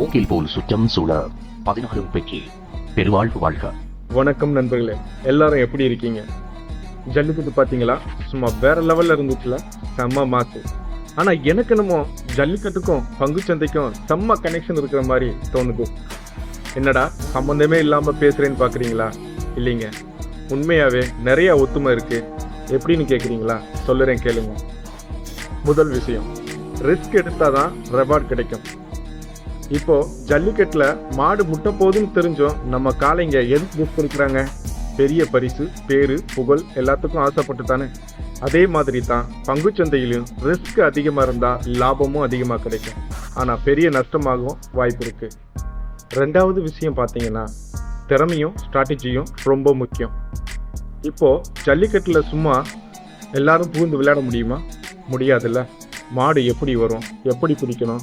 மூங்கில் போல் சுற்றம் சூழ பதினாறு பெற்றி பெருவாழ்வு வாழ்க. வணக்கம் நண்பர்களே எல்லாரும் எப்படி இருக்கீங்க? ஜல்லிக்கட்டு பார்த்தீங்களா? சும்மா வேற லெவல்ல இருந்துச்சுல செம்ம மாசு ஆனா எனக்கு என்னமோ ஜல்லிக்கட்டுக்கும் பங்குச்சந்தைக்கும் செம்ம கனெக்ஷன் இருக்கிற மாதிரி தோணுது. என்னடா சம்மந்தமே இல்லாம பேசுறேன்னு பாக்குறீங்களா இல்லைங்க. உண்மையாவே நிறைய ஒத்துமை இருக்கு. எப்படின்னு கேக்குறீங்களா சொல்லுறேன் கேளுங்க. முதல் விஷயம் ரிஸ்க் எடுத்தாதான் ரெவார்ட் கிடைக்கும். இப்போ ஜல்லிக்கட்டுல மாடு முட்டை போதுன்னு தெரிஞ்சோம் நம்ம காளைங்க எதுக்கு புக் கொடுக்குறாங்க? பெரிய பரிசு பேரு புகழ் எல்லாத்துக்கும் ஆசைப்பட்டு தானே. அதே மாதிரி தான் பங்குச்சந்தையிலும் ரிஸ்க் அதிகமா இருந்தா லாபமும் அதிகமா கிடைக்கும். ஆனா பெரிய நஷ்டமாகவும் வாய்ப்பு இருக்கு. ரெண்டாவது விஷயம் பார்த்தீங்கன்னா திறமையும் ஸ்ட்ராட்டஜியும் ரொம்ப முக்கியம். இப்போ ஜல்லிக்கட்டுல சும்மா எல்லாரும் புகுந்து விளையாட முடியுமா? முடியாதுல்ல. மாடு எப்படி வரும்? எப்படி பிடிக்கணும்?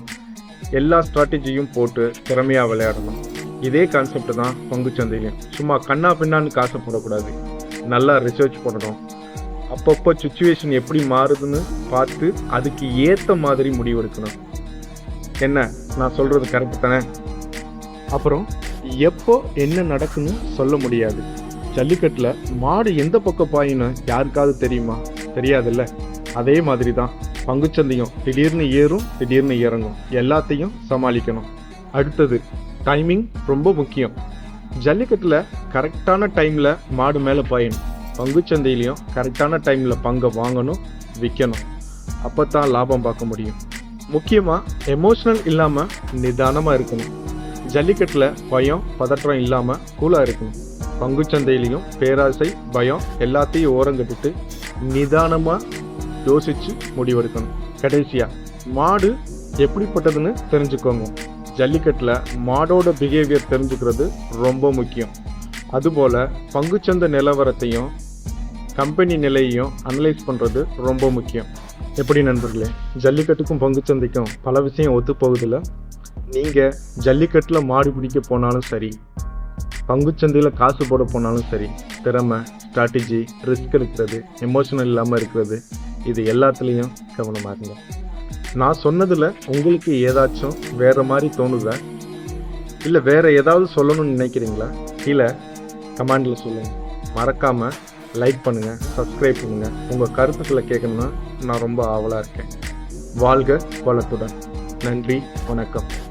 எல்லா ஸ்ட்ராட்டஜியும் போட்டு திறமையாக விளையாடணும். இதே கான்செப்ட் தான் பங்குச்சந்தையிலையும் சும்மா கண்ணா பின்னான்னு காசை போடக்கூடாது. நல்லா ரிசர்ச் பண்ணணும். அப்பப்போ சுச்சுவேஷன் எப்படி மாறுதுன்னு பார்த்து அதுக்கு ஏற்ற மாதிரி முடிவெடுக்கணும் என்ன? நான் சொல்கிறது கரெக்ட் தானே? அப்புறம் எப்போ என்ன நடக்குன்னு சொல்ல முடியாது. ஜல்லிக்கட்டில் மாடு எந்த பக்கம் பாயின்னு யாருக்காவது தெரியுமா? தெரியாதுல்ல? அதே மாதிரி தான் பங்குச்சந்தையும் திடீர்னு ஏறும் திடீர்னு இறங்கும். எல்லாத்தையும் சமாளிக்கணும். அடுத்தது டைமிங் ரொம்ப முக்கியம். ஜல்லிக்கட்டில் கரெக்டான டைமில் மாடு மேலே பாயணும். பங்குச்சந்தையிலையும் கரெக்டான டைமில் பங்கை வாங்கணும் விற்கணும் அப்போ தான் லாபம் பார்க்க முடியும். முக்கியமாக எமோஷனல் இல்லாமல் நிதானமாக இருக்கணும். ஜல்லிக்கட்டில் பயம் பதற்றம் இல்லாமல் கூலாக இருக்கணும். பங்குச்சந்தையிலையும் பேராசை பயம் எல்லாத்தையும் ஓரங்கட்டிட்டு நிதானமாக யோசிச்சு முடிவெடுக்கணும். கடைசியா மாடு எப்படிப்பட்டதுன்னு தெரிஞ்சுக்கோங்க. ஜல்லிக்கட்டில் மாடோட பிஹேவியர் தெரிஞ்சுக்கிறது ரொம்ப முக்கியம். அதுபோல் பங்குச்சந்தை நிலவரத்தையும் கம்பெனி நிலையையும் அனலைஸ் பண்ணுறது ரொம்ப முக்கியம். எப்படி நண்பர்களே ஜல்லிக்கட்டுக்கும் பங்குச்சந்தைக்கும் பல விஷயம் ஒத்து போகுதில்ல நீங்கள் ஜல்லிக்கட்டில் மாடு பிடிக்க போனாலும் சரி பங்குச்சந்தையில் காசு போட போனாலும் சரி திறமை ஸ்ட்ராட்டஜி ரிஸ்க் எடுக்கிறது எமோஷனல் இல்லாமல் இருக்கிறது இது எல்லாத்துலேயும் கவனமாக இருங்க. நான் சொன்னதில் உங்களுக்கு ஏதாச்சும் வேறு மாதிரி தோணுதா? இல்லை வேறு ஏதாவது சொல்லணும்னு நினைக்கிறீங்களா? கீழே கமெண்டில் சொல்லுங்கள் மறக்காமல் லைக் பண்ணுங்கள் சப்ஸ்கிரைப் பண்ணுங்கள் உங்கள் கருத்துக்களை கேட்கணும்னா நான் ரொம்ப ஆவலாக இருக்கேன். வாழ்க வளத்துடன். நன்றி வணக்கம்.